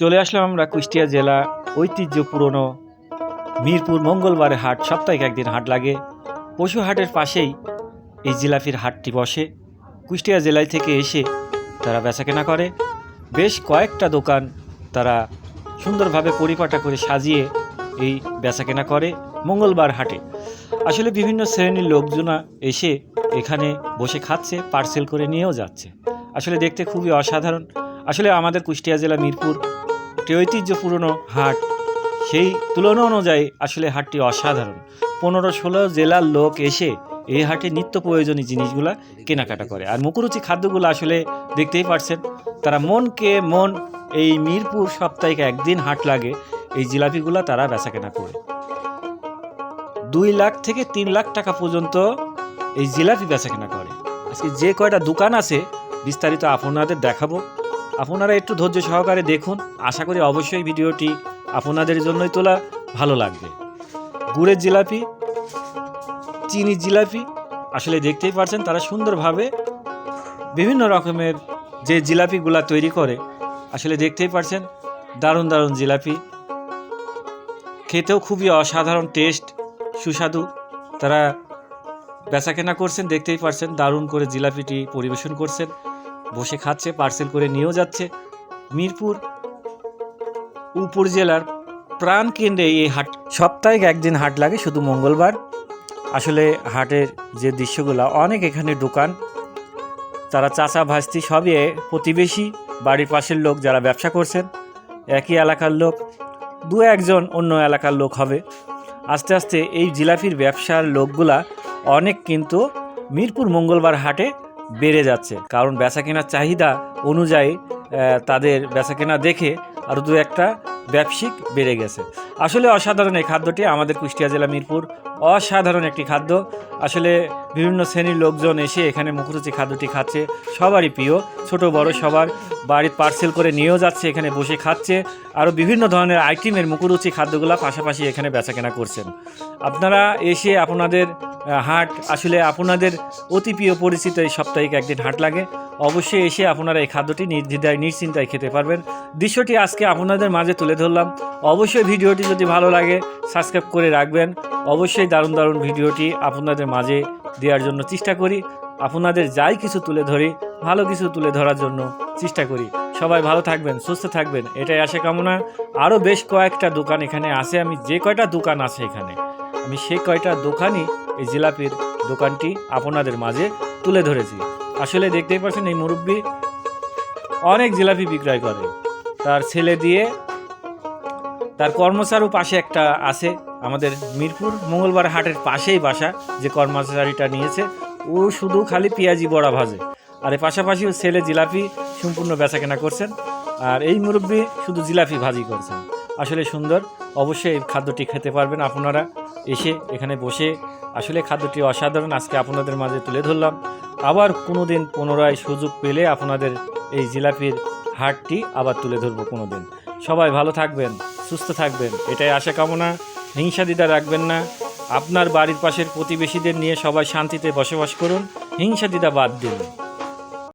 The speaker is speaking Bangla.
চলে আসলাম আমরা কুষ্টিয়া জেলা, ঐতিহ্য পুরনো। মিরপুর মঙ্গলবারে হাট সাপ্তাহিক একদিন হাট লাগে। পশু হাটের পাশেই এই জিলাপির হাটটি বসে। কুষ্টিয়া জেলায় থেকে এসে তারা বেচাকেনা করে। বেশ কয়েকটা দোকান তারা সুন্দরভাবে পরিপাটা করে সাজিয়ে এই বেচাকেনা করে মঙ্গলবার হাটে। আসলে বিভিন্ন শ্রেণির লোকজনা এসে এখানে বসে খাচ্ছে পার্সেল করে নিয়েও যাচ্ছে। আসলে দেখতে খুবই অসাধারণ। আসলে আমাদের কুষ্টিয়া জেলা মিরপুর একটি ঐতিহ্য পুরনো হাট। সেই তুলনা অনুযায়ী আসলে হাটটি অসাধারণ। পনেরো ষোলো জেলার লোক এসে এই হাটে নিত্য প্রয়োজনীয় জিনিসগুলা কেনাকাটা করে। আর মুখরুচি খাদ্যগুলো আসলে দেখতেই পারছেন, তারা মনকে মন এই মিরপুর সাপ্তাহিক একদিন হাট লাগে, এই জিলাপিগুলো তারা বেচাকেনা করে। দুই লাখ থেকে তিন লাখ টাকা পর্যন্ত এই জিলাপি বেচাকেনা করে। আজকে যে কয়টা দোকান আছে, বিস্তারিত আপনাদের দেখাবো। আপনারা একটু ধৈর্য সহকারে দেখুন। আশা করি অবশ্যই ভিডিওটি আপনাদের জন্যই তোলা ভালো লাগবে। গুড়ের জিলাপি, চিনি জিলাপি, আসলে দেখতেই পারছেন তারা সুন্দরভাবে বিভিন্ন রকমের যে জিলাপিগুলা তৈরি করে, আসলে দেখতেই পারছেন দারুণ দারুণ জিলাপি। খেতেও খুবই অসাধারণ টেস্ট, সুস্বাদু। তারা বেচাকেনা করছেন, দেখতেই পারছেন দারুণ করে জিলাপিটি পরিবেশন করছেন। বসে খাচ্ছে পার্সেল করে নিয়েও যাচ্ছে। মিরপুর উপজেলার প্রাণ কেন্দ্রে এই হাট সপ্তাহে একদিন হাট লাগে শুধু মঙ্গলবার। আসলে হাটের যে দৃশ্যগুলো, অনেক এখানে দোকান। তারা চাচা ভাস্তি সবই প্রতিবেশী, বাড়ির পাশের লোক যারা ব্যবসা করছেন, একই এলাকার লোক, দু একজন অন্য এলাকার লোক হবে। আস্তে আস্তে এই জিলাপির ব্যবসার লোকগুলা অনেক কিন্তু মিরপুর মঙ্গলবার হাটে বেড়ে যাচ্ছে। কারণ বেচা কেনার চাহিদা অনুযায়ী তাদের বেচা কেনা দেখে আরও দু একটা ব্যবসিক বেড়ে গেছে। আসলে অসাধারণ এই খাদ্যটি আমাদের কুষ্টিয়া জেলা মিরপুর অসাধারণ একটি খাদ্য। আসলে বিভিন্ন শ্রেণির লোকজন এসে এখানে মুখরুচি খাদ্যটি খাচ্ছে। সবারই প্রিয়, ছোট, বড়, সবার। বাড়ির পার্সেল করে নিয়েও যাচ্ছে, এখানে বসে খাচ্ছে, আরও বিভিন্ন ধরনের আইটেমের মুখরুচি খাদ্যগুলো পাশাপাশি এখানে বেচাকেনা করছেন। আপনারা এসে আপনাদের হাট আসলে আপনাদের অতি প্রিয় পরিচিত এই সাপ্তাহিক একদিন হাট লাগে। অবশ্যই এসে আপনারা এই খাদ্যটি নির্দ্বিধায়, নিশ্চিন্তায় খেতে পারবেন। দৃশ্যটি আজকে আপনাদের মাঝে তুলে ধরলাম। অবশ্যই ভিডিওটি যদি ভালো লাগে সাবস্ক্রাইব করে রাখবেন। অবশ্যই দারুণ দারুণ ভিডিওটি আপনাদের মাঝে দেওয়ার জন্য চেষ্টা করি। আপনাদের যাই কিছু তুলে ধরি, ভালো কিছু তুলে ধরার জন্য চেষ্টা করি। সবাই ভালো থাকবেন, সুস্থ থাকবেন, এটাই আশা কামনা। আরও বেশ কয়েকটা দোকান এখানে আছে, আমি যে কয়টা দোকান আছে এখানে, আমি সেই কয়টা দোকানই এই জিলাপির দোকানটি আপনাদের মাঝে তুলে ধরেছি। আসলে দেখতেই পাচ্ছেন এই মুরব্বী অনেক জিলাপি বিক্রয় করে। তার ছেলে দিয়ে তার কর্মচারও পাশে একটা আছে, আমাদের মিরপুর মঙ্গলবার হাটের পাশেই বাসা, যে কর্মচারীটা নিয়েছে ও শুধু খালি পেঁয়াজি বড়া ভাজে। আর এর পাশাপাশি ও ছেলে জিলাপি সম্পূর্ণ বেচাকেনা করছেন। আর এই মুরব্বী শুধু জিলাপি ভাজি করছেন। আসলে সুন্দর, অবশ্যই এই খাদ্যটি খেতে পারবেন আপনারা। এসে এখানে বসে আসলে খাদ্যটি অসাধারণ, আজকে আপনাদের মাঝে তুলে ধরলাম। আবার কোনো দিন পুনরায় সুযোগ পেলে আপনাদের এই জিলাপির হাটটি আবার তুলে ধরবো কোনো দিন সবাই ভালো থাকবেন, সুস্থ থাকবেন, এটাই আশা কামনা। হিংসা দিদা রাখবেন না। আপনার বাড়ির পাশের প্রতিবেশীদের নিয়ে সবাই শান্তিতে বসবাস করুন হিংসা দিদা বাদ দিন।